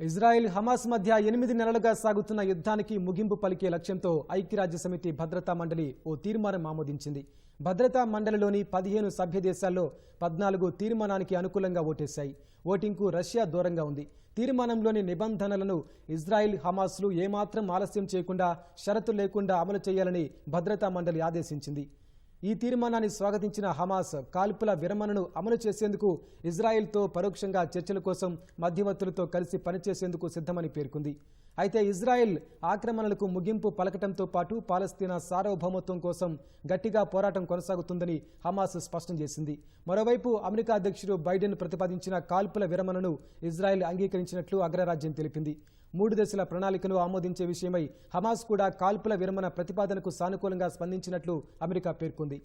Israel Hamas మధ్య ఎనిమిది నెలలుగా సాగుతున్న యుద్ధానికి ముగింపు పలికే లక్ష్యంతో ఐక్యరాజ్య సమితి భద్రతా మండలి ఓ తీర్మానం ఆమోదించింది. భద్రతా మండలిలోని పదిహేను సభ్య దేశాల్లో పద్నాలుగు తీర్మానానికి అనుకూలంగా ఓటేశాయి. ఓటింగ్కు రష్యా దూరంగా ఉంది. తీర్మానంలోని నిబంధనలను ఇజ్రాయిల్ హమాస్లు ఏమాత్రం ఆలస్యం చేయకుండా షరతు లేకుండా అమలు చేయాలని భద్రతా మండలి ఆదేశించింది. ఈ తీర్మానాన్ని స్వాగతించిన హమాస్ కాల్పుల విరమణను అమలు చేసేందుకు ఇజ్రాయెల్తో పరోక్షంగా చర్చల కోసం మధ్యవర్తులతో కలిసి పనిచేసేందుకు సిద్ధమని పేర్కొంది. అయితే ఇజ్రాయెల్ ఆక్రమణలకు ముగింపు పలకటంతో పాటు పాలస్తీనా సార్వభౌమత్వం కోసం గట్టిగా పోరాటం కొనసాగుతుందని హమాస్ స్పష్టం చేసింది. మరోవైపు అమెరికా అధ్యక్షుడు బైడెన్ ప్రతిపాదించిన కాల్పుల విరమణను ఇజ్రాయెల్ అంగీకరించినట్లు అగ్రరాజ్యం తెలిపింది. మూడు దశల ప్రణాళికను ఆమోదించే విషయమై హమాస్ కూడా కాల్పుల విరమణ ప్రతిపాదనకు సానుకూలంగా స్పందించినట్లు అమెరికా పేర్కొంది. ఉంది